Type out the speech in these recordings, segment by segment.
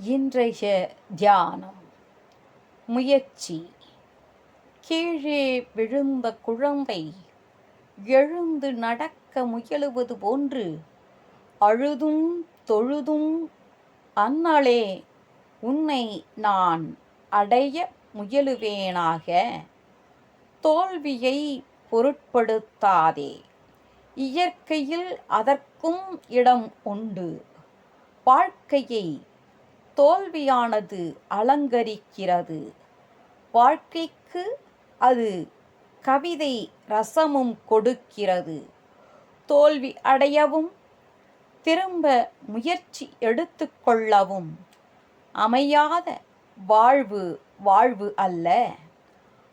இன்றைய தியானம். முயற்சி. கீழே விழுந்த குழந்தை எழுந்து நடக்க முயலுவது போன்று அழுதும் தொழுதும் அன்னாளே உன்னை நான் அடைய முயலுவேனாக. தோல்வியை பொருட்படுத்தாதே. இயற்கையில் அதற்கும் இடம் உண்டு. வாழ்க்கையை தோல்வியானது அலங்கரிக்கிறது. வாழ்க்கைக்கு அது கவிதை ரசமும் கொடுக்கிறது. தோல்வி அடையவும் திரும்ப முயற்சி எடுத்துக்கொள்ளவும் அமையாத வாழ்வு வாழ்வு அல்ல.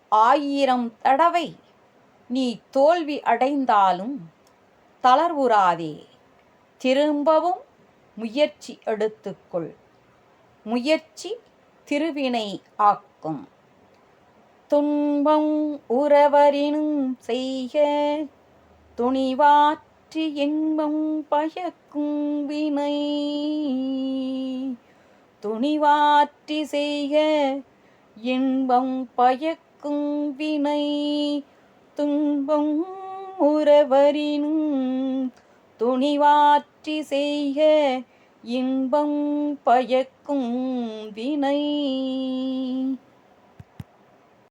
ஆயிரம் தடவை நீ தோல்வி அடைந்தாலும் தளர்வுறாதே. திரும்பவும் முயற்சி எடுத்துக்கொள் முயற்சி திருவினை ஆக்கும். துன்பம் உறவரினும் செய்க துணிவாற்றி இன்பம் பயக்கும் வினை. துணிவாற்றி செய்க இன்பம் பயக்கும் வினை. துன்பம் உறவரினும் துணிவாற்றி செய்க இன்பம் பயக்கும் வினை.